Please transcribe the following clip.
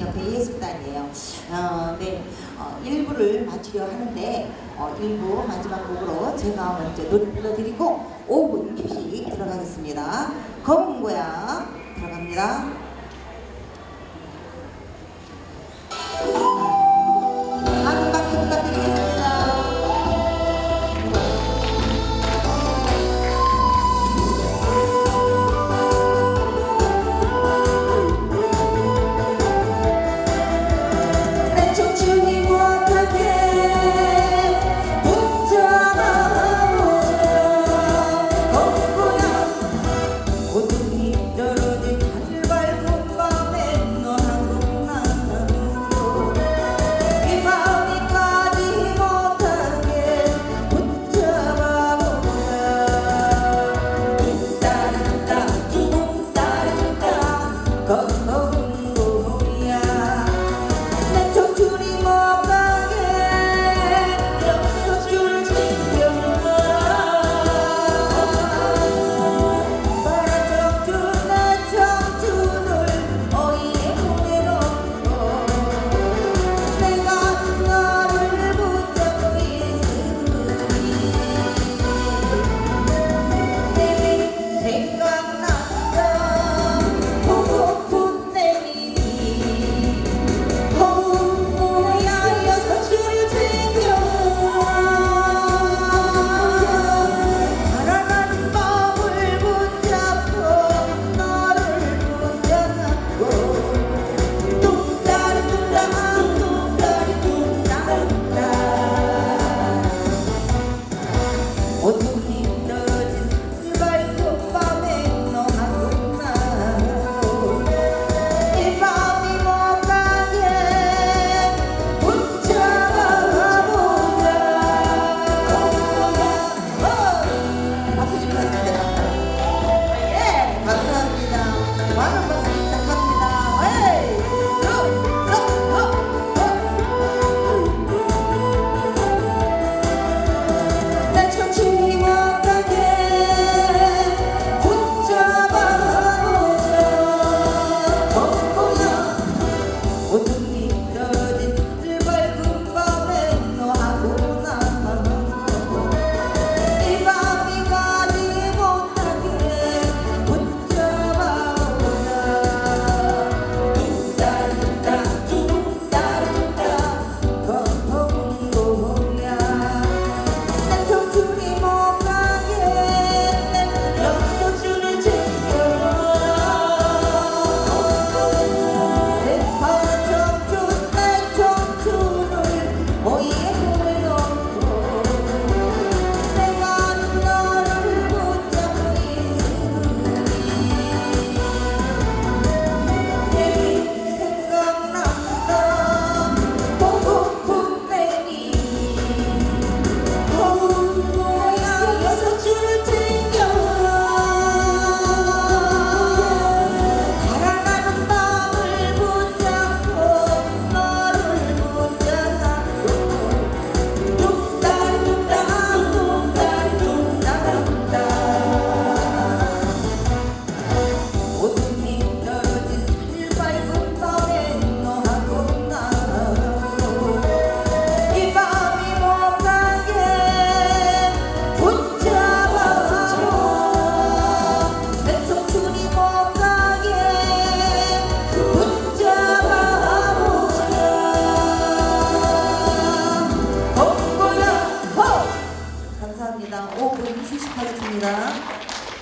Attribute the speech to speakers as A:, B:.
A: 옆에 예술단이에요. 어, 네, 어, 일부를 마치려 하는데 어, 일부 마지막 곡으로 제가 먼저 노래 불러드리고 5분 휴식 들어가겠습니다. 검은 고양 들어갑니다.